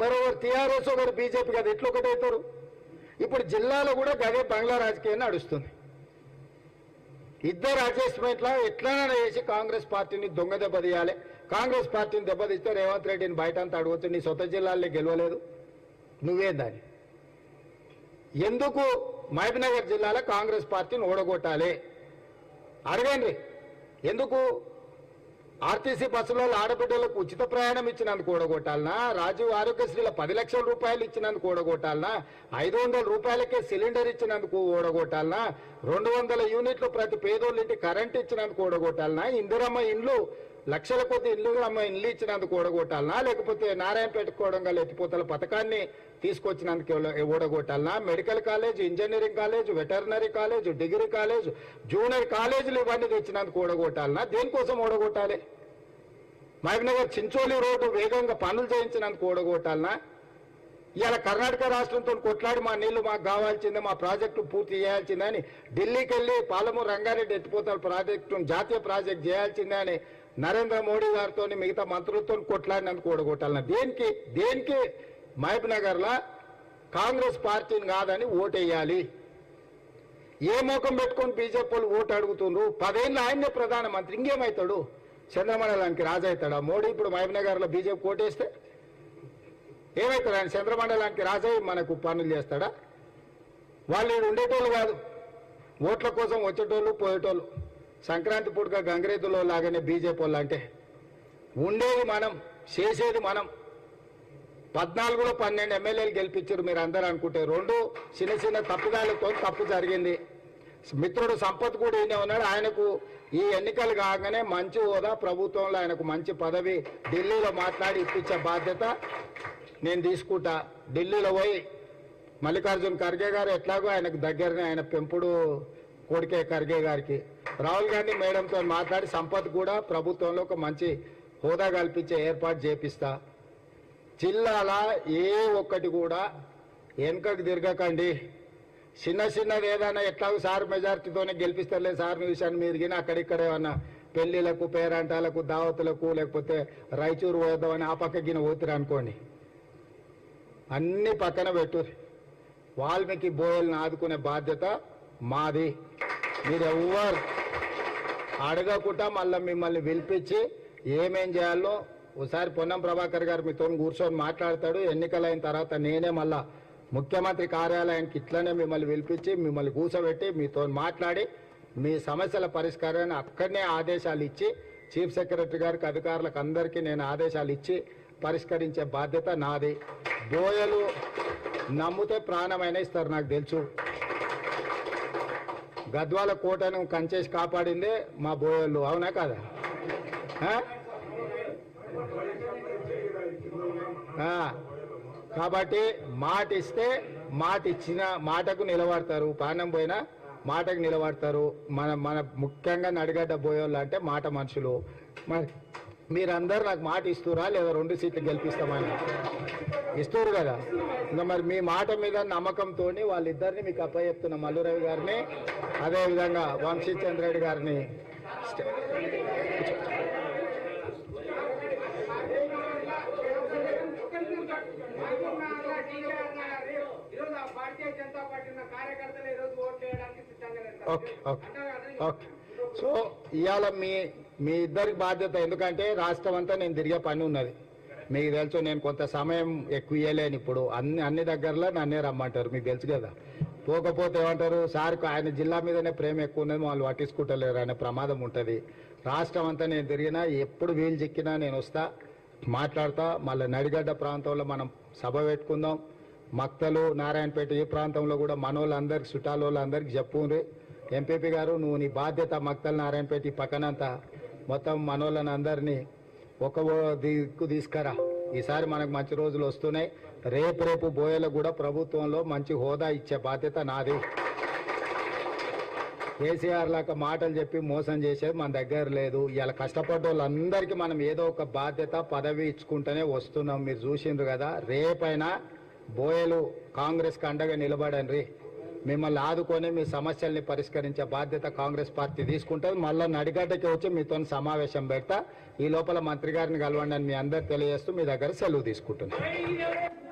మరొకరు టీఆర్ఎస్ ఒకరు బీజేపీ కదా ఎట్లా ఒకటి అవుతారు ఇప్పుడు జిల్లాలో కూడా గదే బంగ్లా రాజకీయం నడుస్తుంది. ఇద్దరు అడ్జస్ట్మెంట్లా ఎట్లనైనా చేసి కాంగ్రెస్ పార్టీని దొంగ దెబ్బతీయాలి కాంగ్రెస్ పార్టీని దెబ్బతీస్తే రేవంత్ రెడ్డిని బయట అంతా అడగొచ్చు నీ సొంత జిల్లాల్లో గెలవలేదు. నువ్వేం దాన్ని ఎందుకు మహబూబ్నగర్ జిల్లాలో కాంగ్రెస్ పార్టీని ఓడగొట్టాలి? అడగండి ఎందుకు ఆర్టీసీ బస్సులో ఆడబిడ్డలకు ఉచిత ప్రయాణం ఇచ్చినందుకు కూడగొట్టాలనా? రాజీవ్ ఆరోగ్యశ్రీల పది లక్షల రూపాయలు ఇచ్చినందుకు కూడగొట్టాలనా? ఐదు వందల రూపాయలకే సిలిండర్ ఇచ్చినందుకు ఓడగొట్టాలనా రెండు వందల యూనిట్లు ప్రతి పేదోళ్ళ ఇంటి కరెంట్ ఇచ్చినందుకు ఓడగొట్టాలనా ఇందిరమ్మ ఇండ్లు లక్షల కొద్ది ఇల్లు అమ్మ ఇల్లు ఇచ్చినందుకు ఓడగొట్టాలనా? లేకపోతే నారాయణపేట కోడంగల్ ఎత్తిపోతల పథకాన్ని తీసుకొచ్చినందుకు ఓడగొట్టాలనా? Medical college engineering college veterinary college degree college junior కాలేజీలు ఇవన్నీ తెచ్చినందుకు ఓడగొట్టాలనా? దేనికోసం ఓడగొట్టాలి? మహబూబ్నగర్ చించోలి రోడ్డు వేగంగా పనులు చేయించినందుకు ఓడగొట్టాలనా? ఇవాళ కర్ణాటక రాష్ట్రంతో కొట్లాడి మా నీళ్ళు మాకు కావాల్సిందే మా ప్రాజెక్టు పూర్తి చేయాల్సిందే అని ఢిల్లీకి వెళ్ళి పాలమూరు రంగారెడ్డి ఎత్తిపోతల ప్రాజెక్టు జాతీయ ప్రాజెక్ట్ చేయాల్సిందే అని నరేంద్ర మోడీ గారితో మిగతా మంత్రులతో కొట్లాడినందుకు ఓడగొట్టాలన్నా దేనికి? దేనికి? మహబ్ నగర్లో కాంగ్రెస్ పార్టీని కాదని ఓటేయాలి. ఏ ముఖం పెట్టుకొని బీజేపీ వాళ్ళు ఓటు అడుగుతుండ్రు? పదేళ్ళు ఆయన్నే ప్రధానమంత్రి ఇంకేమవుతాడు చంద్రమండలానికి రాజవుతాడా మోడీ ఇప్పుడు మహబూబ్ నగర్లో బీజేపీ ఓటేస్తే ఏమవుతాడు ఆయన? చంద్రమండలానికి రాజయ్య మనకు పనులు చేస్తాడా? వాళ్ళు ఉండేటోళ్ళు కాదు. ఓట్ల కోసం వచ్చేటోళ్ళు పోయేటోళ్ళు. సంక్రాంతి పూటగా గంగరేతులో లాగానే బీజేపీ వాళ్ళు అంటే ఉండేది మనం చేసేది మనం. పద్నాలుగులో పన్నెండు ఎమ్మెల్యేలు గెలిపించారు మీరు అందరూ అనుకుంటే. రెండు చిన్న చిన్న తప్పుదాలతో తప్పు జరిగింది. మిత్రుడు సంపత్ కూడా ఈయన ఉన్నాడు. ఆయనకు ఈ ఎన్నికలు కాగానే మంచి హోదా ప్రభుత్వంలో ఆయనకు మంచి పదవి ఢిల్లీలో మాట్లాడి ఇప్పించే బాధ్యత నేను తీసుకుంటా. ఢిల్లీలో పోయి మల్లికార్జున్ ఖర్గే గారు ఎట్లాగో ఆయనకు దగ్గరనే ఆయన పెంపుడు కొడుకే ఖర్గే గారికి. రాహుల్ గాంధీ మేడంతో మాట్లాడి సంపత్ కూడా ప్రభుత్వంలో ఒక మంచి హోదా కల్పించే ఏర్పాటు చేపిస్తా. జిల్లాల ఏ ఒక్కటి కూడా వెనుకకు తిరగకండి. చిన్న చిన్నది ఏదైనా ఎట్లాగో సార్ మెజార్టీతోనే గెలిపిస్తారులే సార్ విషయాన్ని మీరు గిన అక్కడిక్కడ ఏమన్నా పెళ్ళిలకు పేరంటాలకు దావతులకు లేకపోతే రాయచూరు పోదామని ఆ పక్క గిన పోతురు అనుకోండి. అన్ని పక్కన పెట్టు. వాల్మీకి బోయల్ని ఆదుకునే బాధ్యత మాది. మీరు ఎవ్వరు అడగకుండా మళ్ళీ మిమ్మల్ని పిలిపించి ఏమేం చేయాలో ఒకసారి పొన్నం ప్రభాకర్ గారు మీతో కూర్చొని మాట్లాడతాడు. ఎన్నికలైన తర్వాత నేనే మళ్ళా ముఖ్యమంత్రి కార్యాలయానికి ఇట్లనే మిమ్మల్ని పిలిపించి మిమ్మల్ని కూర్చోబెట్టి మీతో మాట్లాడి మీ సమస్యల పరిష్కారాన్ని అక్కడనే ఆదేశాలు ఇచ్చి చీఫ్ సెక్రటరీ గారికి అధికారులకు అందరికీ నేను ఆదేశాలు ఇచ్చి పరిష్కరించే బాధ్యత నాది. బోయలు నమ్మితే ప్రాణమైన ఇస్తారు నాకు తెలుసు. గద్వాల కోటను కంచేసి కాపాడిందే మా బోయలు అవునా కాదా? కాబట్టి మాట ఇస్తే మాట ఇచ్చిన మాటకు నిలబడతారు. ప్రాణం పోయినా మాటకు నిలబడతారు. మన మన ముఖ్యంగా నడిగడ్డ పోయేవాళ్ళు అంటే మాట మనుషులు. మరి మీరందరూ నాకు మాట ఇస్తురా లేదా రెండు సీట్లు గెలిపిస్తామని ఇస్తారు కదా ఇంకా మరి మీ మాట మీద నమ్మకంతో వాళ్ళిద్దరిని మీకు అప్పచెప్తున్న మల్లురవి గారిని అదేవిధంగా వంశీ చంద్రెడ్డి గారిని. Okay okay? ఓకే సో ఇవాళ మీ మీ ఇద్దరికి బాధ్యత ఎందుకంటే రాష్ట్రం అంతా నేను తిరిగే పని ఉన్నది. మీకు తెలుసు నేను కొంత సమయం ఎక్కువ ఇవ్వలేను ఇప్పుడు. అన్ని అన్ని దగ్గరలో నన్నే రమ్మంటారు మీకు తెలుసు కదా. పోకపోతే ఏమంటారు సార్కు ఆయన జిల్లా మీదనే ప్రేమ ఎక్కువ ఉన్నది వాళ్ళు పట్టించుకుంటలేరు అనే ప్రమాదం ఉంటుంది. రాష్ట్రం అంతా నేను తిరిగినా ఎప్పుడు వీలు చిక్కినా నేను వస్తా మాట్లాడతా. మళ్ళీ నడిగడ్డ ప్రాంతంలో మనం సభ పెట్టుకుందాం. మక్తలు నారాయణపేట ఈ ప్రాంతంలో కూడా మనోళ్ళందరికి చుట్టాల వాళ్ళందరికీ చెప్పుండ్రి. ఎంపీపీ గారు నువ్వు నీ బాధ్యత మక్తల్ నారాయణపేట పక్కనంతా మొత్తం మనోళ్ళని అందరినీ ఒక దిక్కు తీసుకురా. ఈసారి మనకు మంచి రోజులు వస్తున్నాయి. రేపు రేపు బోయలకు కూడా ప్రభుత్వంలో మంచి హోదా ఇచ్చే బాధ్యత నాది. కేసీఆర్ లాగా మాటలు చెప్పి మోసం చేసేది మన దగ్గర లేదు. ఇలా కష్టపడ్డ వాళ్ళందరికీ మనం ఏదో ఒక బాధ్యత పదవి ఇచ్చుకుంటూనే వస్తున్నాం. మీరు చూసిండ్రు కదా రేపైనా బోయలు కాంగ్రెస్కి అండగా నిలబడండి. మిమ్మల్ని ఆదుకొని మీ సమస్యల్ని పరిష్కరించే బాధ్యత కాంగ్రెస్ పార్టీ తీసుకుంటుంది. మళ్ళీ నడిగడ్డకి వచ్చి మీతో సమావేశం పెడతా. ఈ లోపల మంత్రి గారిని కలవండి అని మీ అందరు తెలియజేస్తూ మీ దగ్గర సెలవు తీసుకుంటున్నాను.